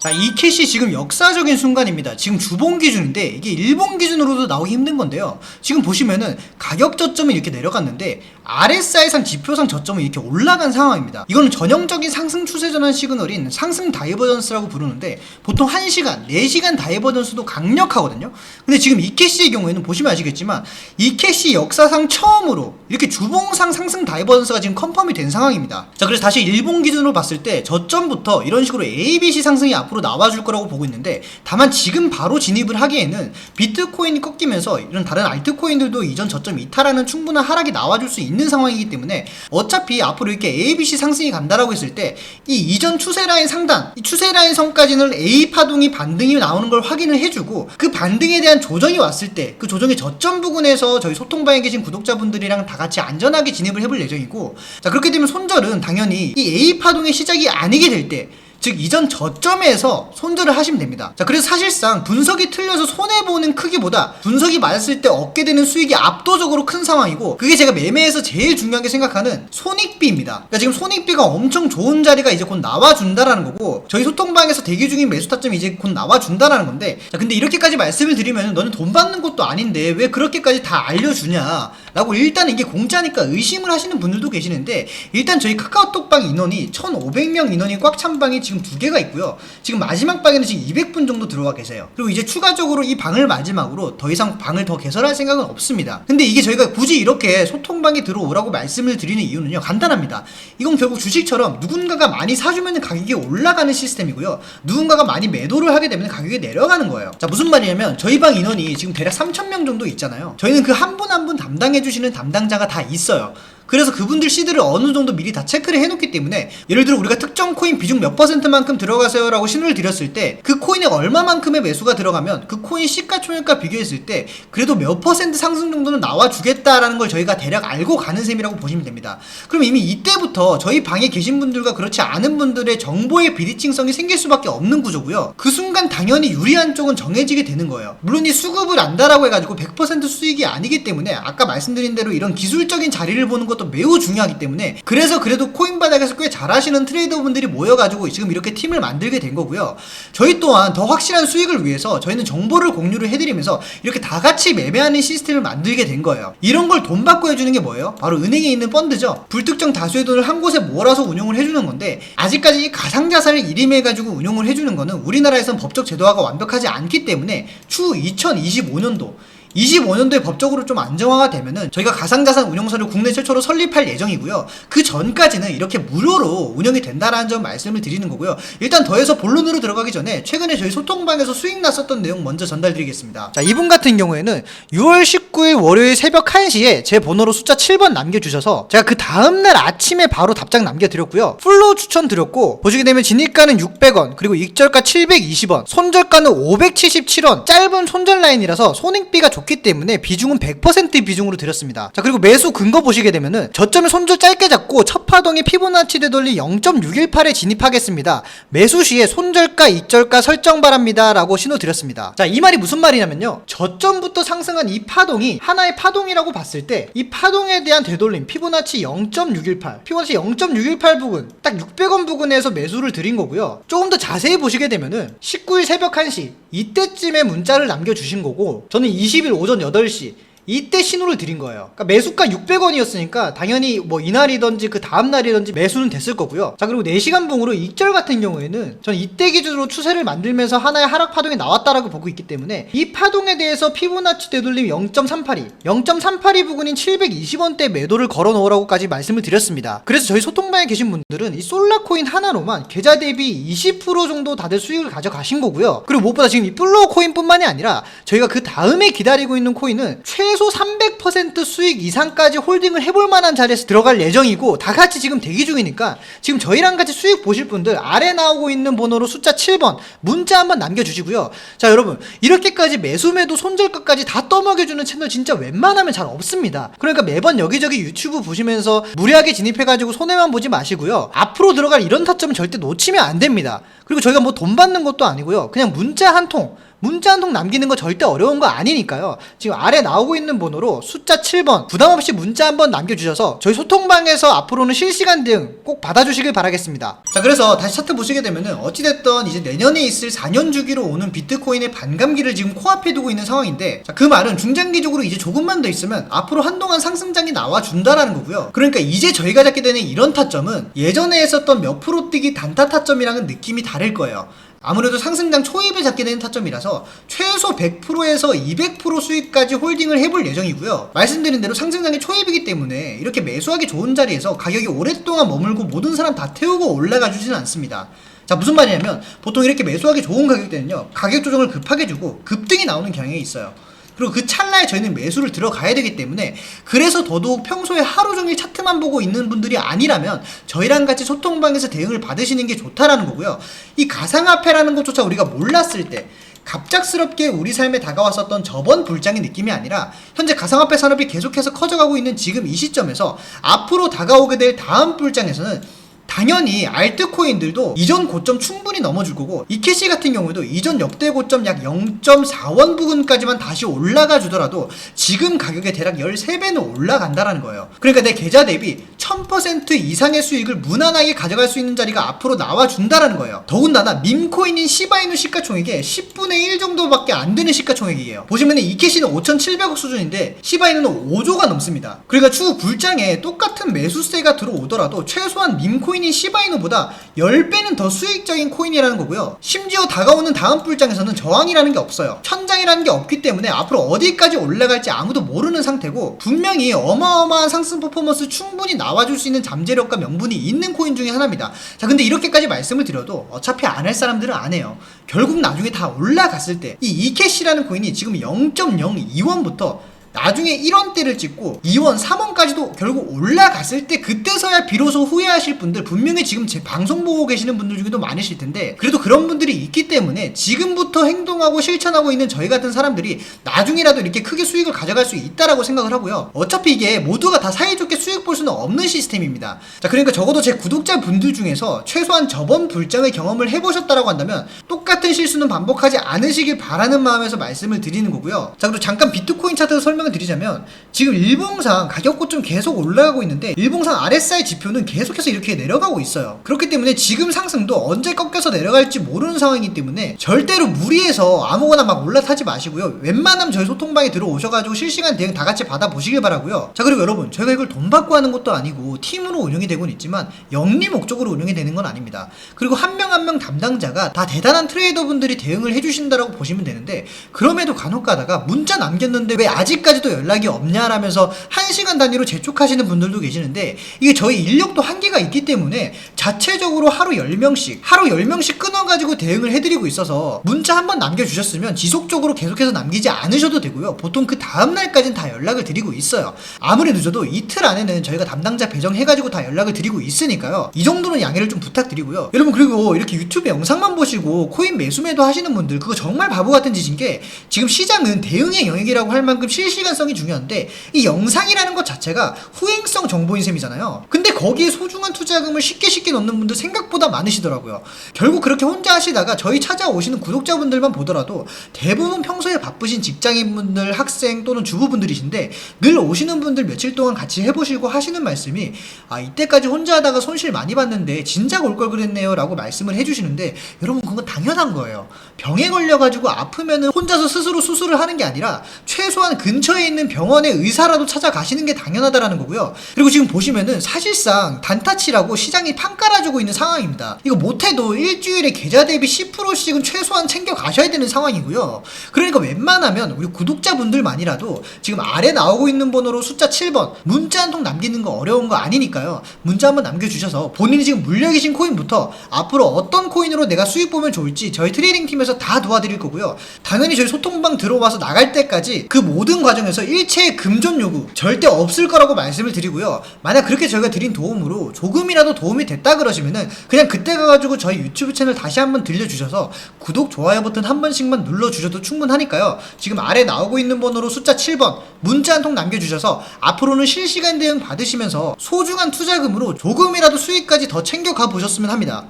자, 이 캣이 지금 역사적인 순간입니다. 지금 주봉 기준인데 이게 일본 기준으로도 나오기 힘든 건데요. 지금 보시면은 가격 저점이 이렇게 내려갔는데 RSI상 지표상 저점은 이렇게 올라간 상황입니다. 이거는 전형적인 상승 추세 전환 시그널인 상승 다이버전스라고 부르는데 보통 1시간, 4시간 다이버전스도 강력하거든요. 근데 지금 이 캣의 경우에는 보시면 아시겠지만 이 캣이 역사상 처음으로 이렇게 주봉상 상승 다이버전스가 지금 컨펌이 된 상황입니다. 자, 그래서 다시 일본 기준으로 봤을 때 저점부터 이런 식으로 ABC 상승이 앞 으로 나와줄 거라고 보고 있는데 다만 지금 바로 진입을 하기에는 비트코인이 꺾이면서 이런 다른 알트코인들도 이전 저점 이탈하는 충분한 하락이 나와줄 수 있는 상황이기 때문에 어차피 앞으로 이렇게 ABC 상승이 간다라고 했을 때 이 이전 추세 라인 상단, 이 추세 라인 선까지는 A 파동이 반등이 나오는 걸 확인을 해주고 그 반등에 대한 조정이 왔을 때 그 조정의 저점 부근에서 저희 소통방에 계신 구독자분들이랑 다 같이 안전하게 진입을 해볼 예정이고 자 그렇게 되면 손절은 당연히 이 A 파동의 시작이 아니게 될때 즉 이전 저점에서 손절을 하시면 됩니다. 자 그래서 사실상 분석이 틀려서 손해 보는 크기보다 분석이 맞았을 때 얻게 되는 수익이 압도적으로 큰 상황이고 그게 제가 매매에서 제일 중요하게 생각하는 손익비입니다. 그러니까 지금 손익비가 엄청 좋은 자리가 이제 곧 나와준다라는 거고 저희 소통방에서 대기 중인 매수 타점이 이제 곧 나와준다라는 건데 자 근데 이렇게까지 말씀을 드리면 너는 돈 받는 것도 아닌데 왜 그렇게까지 다 알려주냐 라고 일단 이게 공짜니까 의심을 하시는 분들도 계시는데 일단 저희 카카오톡방 인원이 1500명 인원이 꽉 찬 방이 지금 두 개가 있고요. 지금 마지막 방에는 지금 200분 정도 들어와 계세요. 그리고 이제 추가적으로 이 방을 마지막으로 더 이상 방을 더 개설할 생각은 없습니다. 근데 이게 저희가 굳이 이렇게 소통방에 들어오라고 말씀을 드리는 이유는요 간단합니다. 이건 결국 주식처럼 누군가가 많이 사주면 가격이 올라가는 시스템이고요. 누군가가 많이 매도를 하게 되면 가격이 내려가는 거예요. 자 무슨 말이냐면 저희 방 인원이 지금 대략 3000명 정도 있잖아요. 저희는 그 한 분 한 분 담당해 주 시는 담당자가 다 있어요 그래서 그분들 시드를 어느 정도 미리 다 체크를 해놓기 때문에 예를 들어 우리가 특정 코인 비중 몇 퍼센트만큼 들어가세요라고 신호를 드렸을 때 그 코인에 얼마만큼의 매수가 들어가면 그 코인 시가총액과 비교했을 때 그래도 몇 퍼센트 상승 정도는 나와주겠다라는 걸 저희가 대략 알고 가는 셈이라고 보시면 됩니다. 그럼 이미 이때부터 저희 방에 계신 분들과 그렇지 않은 분들의 정보의 비리칭성이 생길 수밖에 없는 구조고요. 그 순간 당연히 유리한 쪽은 정해지게 되는 거예요. 물론 이 수급을 안다라고 해가지고 100% 수익이 아니기 때문에 아까 말씀드린 대로 이런 기술적인 자리를 보는 것도 매우 중요하기 때문에 그래서 그래도 코인 바닥에서 꽤 잘하시는 트레이더분들이 모여가지고 지금 이렇게 팀을 만들게 된 거고요. 저희 또한 더 확실한 수익을 위해서 저희는 정보를 공유를 해드리면서 이렇게 다 같이 매매하는 시스템을 만들게 된 거예요. 이런 걸 돈 받고 해주는 게 뭐예요? 바로 은행에 있는 펀드죠. 불특정 다수의 돈을 한 곳에 몰아서 운용을 해주는 건데 아직까지 이 가상자산을 일임해가지고 운용을 해주는 거는 우리나라에선 법적 제도화가 완벽하지 않기 때문에 추후 2025년도 25년도에 법적으로 좀 안정화가 되면은 저희가 가상자산 운용사를 국내 최초로 설립할 예정이고요. 그 전까지는 이렇게 무료로 운영이 된다라는 점 말씀을 드리는 거고요. 일단 더해서 본론으로 들어가기 전에 최근에 저희 소통방에서 수익 났었던 내용 먼저 전달드리겠습니다. 자, 이분 같은 경우에는 6월 19일 월요일 새벽 1시에 제 번호로 숫자 7번 남겨주셔서 제가 그 다음날 아침에 바로 답장 남겨드렸고요. 풀로 추천드렸고 보시게 되면 진입가는 600원 그리고 익절가 720원 손절가는 577원 짧은 손절 라인이라서 손익비가 좋기 때문에 비중은 100% 비중으로 드렸습니다. 자 그리고 매수 근거 보시게 되면은 저점을 손절 짧게 잡고 첫 파동의 피보나치 되돌리 0.618에 진입하겠습니다. 매수 시에 손절가 익절가 설정 바랍니다 라고 신호 드렸습니다. 자 이 말이 무슨 말이냐면요 저점부터 상승한 이 파동이 하나의 파동이라고 봤을 때 이 파동에 대한 되돌림 피보나치 0.618 피보나치 0.618 부근 딱 600원 부근에서 매수를 드린 거고요. 조금 더 자세히 보시게 되면은 19일 새벽 1시 이때쯤에 문자를 남겨주신 거고 저는 20일 오전 8시 이때 신호를 드린 거예요. 그러니까 매수가 600원이었으니까 당연히 뭐 이날이든지 그 다음 날이든지 매수는 됐을 거고요. 자 그리고 4시간 봉으로 익절 같은 경우에는 저는 이때 기준으로 추세를 만들면서 하나의 하락 파동이 나왔다라고 보고 있기 때문에 이 파동에 대해서 피보나치 되돌림 0.382, 0.382 부근인 720원대 매도를 걸어 놓으라고까지 말씀을 드렸습니다. 그래서 저희 소통방에 계신 분들은 이 솔라코인 하나로만 계좌 대비 20% 정도 다들 수익을 가져가신 거고요. 그리고 무엇보다 지금 이 플로우 코인뿐만이 아니라 저희가 그 다음에 기다리고 있는 코인은 최소 300% 수익 이상까지 홀딩을 해볼 만한 자리에서 들어갈 예정이고 다 같이 지금 대기 중이니까 지금 저희랑 같이 수익 보실 분들 아래 나오고 있는 번호로 숫자 7번 문자 한번 남겨주시고요. 자 여러분 이렇게까지 매수매도 손절가까지 다 떠먹여주는 채널 진짜 웬만하면 잘 없습니다. 그러니까 매번 여기저기 유튜브 보시면서 무리하게 진입해가지고 손해만 보지 마시고요. 앞으로 들어갈 이런 타점은 절대 놓치면 안 됩니다. 그리고 저희가 뭐 돈 받는 것도 아니고요. 그냥 문자 한 통 문자 한 통 남기는 거 절대 어려운 거 아니니까요. 지금 아래 나오고 있는 번호로 숫자 7번 부담 없이 문자 한 번 남겨주셔서 저희 소통방에서 앞으로는 실시간 대응 꼭 받아주시길 바라겠습니다. 자 그래서 다시 차트 보시게 되면은 어찌됐던 이제 내년에 있을 4년 주기로 오는 비트코인의 반감기를 지금 코앞에 두고 있는 상황인데 자, 그 말은 중장기적으로 이제 조금만 더 있으면 앞으로 한동안 상승장이 나와준다라는 거고요. 그러니까 이제 저희가 잡게 되는 이런 타점은 예전에 했었던 몇 프로 뛰기 단타 타점이랑은 느낌이 다를 거예요. 아무래도 상승장 초입에 잡게 되는 타점이라서 최소 100%에서 200% 수익까지 홀딩을 해볼 예정이고요. 말씀드린 대로 상승장이 초입이기 때문에 이렇게 매수하기 좋은 자리에서 가격이 오랫동안 머물고 모든 사람 다 태우고 올라가 주지는 않습니다. 자 무슨 말이냐면 보통 이렇게 매수하기 좋은 가격대는요 가격 조정을 급하게 주고 급등이 나오는 경향이 있어요. 그리고 그 찰나에 저희는 매수를 들어가야 되기 때문에 그래서 더더욱 평소에 하루 종일 차트만 보고 있는 분들이 아니라면 저희랑 같이 소통방에서 대응을 받으시는 게 좋다라는 거고요. 이 가상화폐라는 것조차 우리가 몰랐을 때 갑작스럽게 우리 삶에 다가왔었던 저번 불장의 느낌이 아니라 현재 가상화폐 산업이 계속해서 커져가고 있는 지금 이 시점에서 앞으로 다가오게 될 다음 불장에서는 당연히 알트코인들도 이전 고점 충분히 넘어줄 거고 이캐시 같은 경우에도 이전 역대 고점 약 0.4원 부근까지만 다시 올라가 주더라도 지금 가격의 대략 13배는 올라간다라는 거예요. 그러니까 내 계좌 대비 1000% 이상의 수익을 무난하게 가져갈 수 있는 자리가 앞으로 나와 준다라는 거예요. 더군다나 밈코인인 시바이누 시가총액의 10분의 1 정도밖에 안 되는 시가총액이에요. 보시면은 이캐시는 5,700억 수준인데 시바이누는 5조가 넘습니다. 그러니까 추후 불장에 똑같은 매수세가 들어오더라도 최소한 밈코인 인 시바이누보다 10배는 더 수익적인 코인이라는 거고요. 심지어 다가오는 다음 불장에서는 저항이라는 게 없어요. 천장이라는 게 없기 때문에 앞으로 어디까지 올라갈지 아무도 모르는 상태고 분명히 어마어마한 상승 퍼포먼스 충분히 나와줄 수 있는 잠재력과 명분이 있는 코인 중에 하나입니다. 자 근데 이렇게까지 말씀을 드려도 어차피 안 할 사람들은 안 해요. 결국 나중에 다 올라갔을 때 이 이캐시라는 코인이 지금 0.02원부터 나중에 1원대를 찍고 2원, 3원까지도 결국 올라갔을 때 그때서야 비로소 후회하실 분들 분명히 지금 제 방송 보고 계시는 분들 중에도 많으실 텐데 그래도 그런 분들이 있기 때문에 지금부터 행동하고 실천하고 있는 저희 같은 사람들이 나중이라도 이렇게 크게 수익을 가져갈 수 있다라고 생각을 하고요. 어차피 이게 모두가 다 사이좋게 수익 볼 수는 없는 시스템입니다. 자, 그러니까 적어도 제 구독자 분들 중에서 최소한 저번 불장의 경험을 해보셨다라고 한다면 똑같은 실수는 반복하지 않으시길 바라는 마음에서 말씀을 드리는 거고요. 자, 그리고 잠깐 비트코인 차트 설명 을 드리자면 지금 일봉상 가격 고점 계속 올라가고 있는데 일봉상 RSI 지표는 계속해서 이렇게 내려가고 있어요. 그렇기 때문에 지금 상승도 언제 꺾여서 내려갈지 모르는 상황이기 때문에 절대로 무리해서 아무거나 막 올라타지 마시고요. 웬만하면 저희 소통방에 들어오셔가지고 실시간 대응 다 같이 받아보시길 바라고요. 자 그리고 여러분 저희가 이걸 돈 받고 하는 것도 아니고 팀으로 운영이 되고는 있지만 영리 목적으로 운영이 되는 건 아닙니다. 그리고 한 명 한 명 담당자가 다 대단한 트레이더 분들이 대응을 해주신다라고 보시면 되는데 그럼에도 간혹 가다가 문자 남겼는데 왜 아직까지 도 연락이 없냐라면서 한 시간 단위로 재촉하시는 분들도 계시는데 이게 저희 인력도 한계가 있기 때문에 자체적으로 하루 10명씩 하루 10명씩 끊어가지고 대응을 해드리고 있어서 문자 한 번 남겨주셨으면 지속적으로 계속해서 남기지 않으셔도 되고요. 보통 그 다음날까지는 다 연락을 드리고 있어요. 아무리 늦어도 이틀 안에는 저희가 담당자 배정해가지고 다 연락을 드리고 있으니까요. 이 정도는 양해를 좀 부탁드리고요. 여러분 그리고 이렇게 유튜브 영상만 보시고 코인 매수매도 하시는 분들 그거 정말 바보 같은 짓인 게 지금 시장은 대응의 영역이라고 할 만큼 실시 간성이 중요한데 이 영상이라는 것 자체가 후행성 정보인 셈이잖아요. 근데 거기에 소중한 투자금을 쉽게 쉽게 넣는 분들 생각보다 많으시더라고요. 결국 그렇게 혼자 하시다가 저희 찾아오시는 구독자분들만 보더라도 대부분 평소에 바쁘신 직장인분들, 학생 또는 주부분들이신데 늘 오시는 분들 며칠 동안 같이 해보시고 하시는 말씀이 아 이때까지 혼자 하다가 손실 많이 봤는데 진작 올 걸 그랬네요 라고 말씀을 해주시는데 여러분 그건 당연한 거예요. 병에 걸려가지고 아프면은 혼자서 스스로 수술을 하는 게 아니라 최소한 근처 에 있는 병원의 의사라도 찾아가시는 게 당연하다라는 거고요. 그리고 지금 보시면은 사실상 단타치라고 시장이 판 깔아주고 있는 상황입니다. 이거 못해도 일주일에 계좌 대비 10%씩은 최소한 챙겨 가셔야 되는 상황이고요. 그러니까 웬만하면 우리 구독자분들만이라도 지금 아래 나오고 있는 번호로 숫자 7번 문자 한 통 남기는 거 어려운 거 아니니까요. 문자 한번 남겨주셔서 본인이 지금 물려 계신 코인부터 앞으로 어떤 코인으로 내가 수익 보면 좋을지 저희 트레이딩 팀에서 다 도와드릴 거고요. 당연히 저희 소통방 들어와서 나갈 때까지 그 모든 과정에서 일체의 금전 요구 절대 없을 거라고 말씀을 드리고요. 만약 그렇게 저희가 드린 도움으로 조금이라도 도움이 됐다 그러시면은 그냥 그때 가가지고 저희 유튜브 채널 다시 한번 들려주셔서 구독 좋아요 버튼 한 번씩만 눌러주셔도 충분하니까요. 지금 아래 나오고 있는 번호로 숫자 7번 문자 한 통 남겨주셔서 앞으로는 실시간 대응 받으시면서 소중한 투자금으로 조금이라도 수익까지 더 챙겨가 보셨으면 합니다.